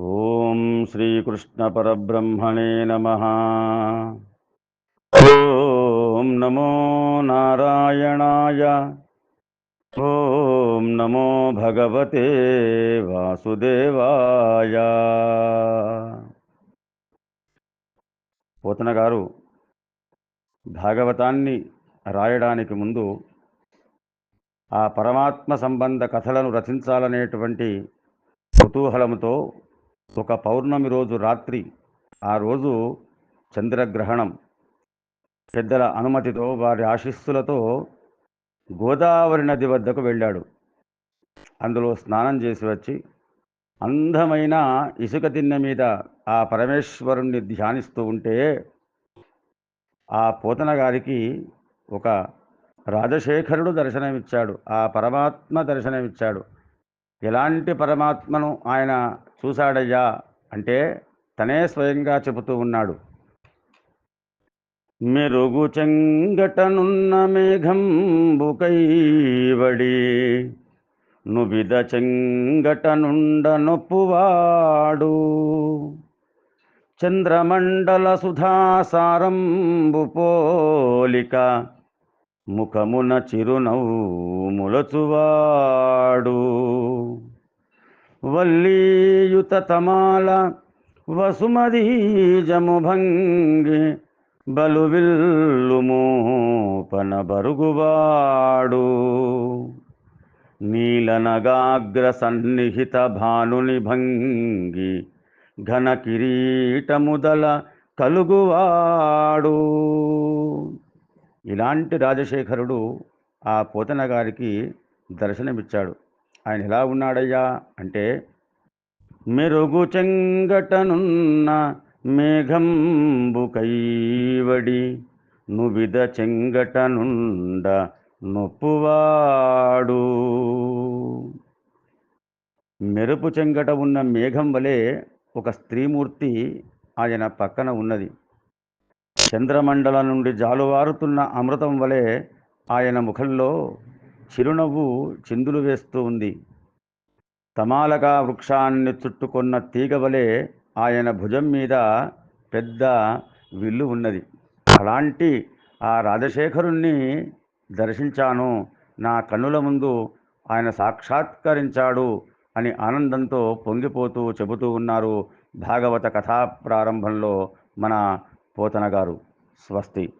ఓం శ్రీకృష్ణ పరబ్రహ్మణే నమ. ఓం నమో నారాయణాయ. ఓం నమో భగవతే వాసుదేవాయ. పోతన గారు భాగవతాన్ని రాయడానికి ముందు ఆ పరమాత్మ సంబంధ కథలను రచించాలనేటువంటి కుతూహలంతో ఒక పౌర్ణమి రోజు రాత్రి ఆ రోజు చంద్రగ్రహణం. పెద్దల అనుమతితో వారి ఆశీస్సులతో గోదావరి నది వద్దకు వెళ్ళాడు. అందులో స్నానం చేసి వచ్చి అందమైన ఇసుక తిన్నె మీద ఆ పరమేశ్వరుణ్ణి ధ్యానిస్తూ ఉంటే ఆ పోతన గారికి ఒక రాజశేఖరుడు దర్శనమిచ్చాడు. ఆ పరమాత్మ దర్శనమిచ్చాడు. ఎలాంటి పరమాత్మను ఆయన చూశాడయ్యా అంటే తనే స్వయంగా చెబుతూ ఉన్నాడు. మెరుగు చెంగటనున్న మేఘంబుకైవడి నువ్విద చెంగటనుండ నొప్పువాడు. చంద్రమండల సుధాసారంబు పోలిక ముఖమున చిరునవ్వు ములచువాడు. తమాల వసుమదీజము భంగి బలువిల్లుమూపన బరుగువాడు. నీలనగాగ్ర సన్నిహిత భానుని భంగి ఘన కిరీటముదల కలుగువాడు. ఇలాంటి రాజశేఖరుడు ఆ పోతన గారికి దర్శనమిచ్చాడు. ఆయన ఎలా ఉన్నాడయ్యా? అంటే మెరుగు చెంగటనున్న మేఘంబు కైవడి నువిద చెంగటనుండ నొప్పువాడు. మెరుపు చెంగట ఉన్న మేఘం వలె ఒక స్త్రీమూర్తి ఆయన పక్కన ఉన్నది. చంద్రమండలం నుండి జాలువారుతున్న అమృతం వలె ఆయన ముఖంలో చిరునవ్వు చిందులు వేస్తూ ఉంది. తమాలకా వృక్షాన్ని చుట్టుకున్న తీగ వలె ఆయన భుజం మీద పెద్ద విల్లు ఉన్నది. అలాంటి ఆ రాజశేఖరుణ్ణి దర్శించాను. నా కన్నుల ముందు ఆయన సాక్షాత్కరించాడు అని ఆనందంతో పొంగిపోతూ చెబుతూ ఉన్నారు భాగవత కథా ప్రారంభంలో మన పోతన గారు స్వస్తి.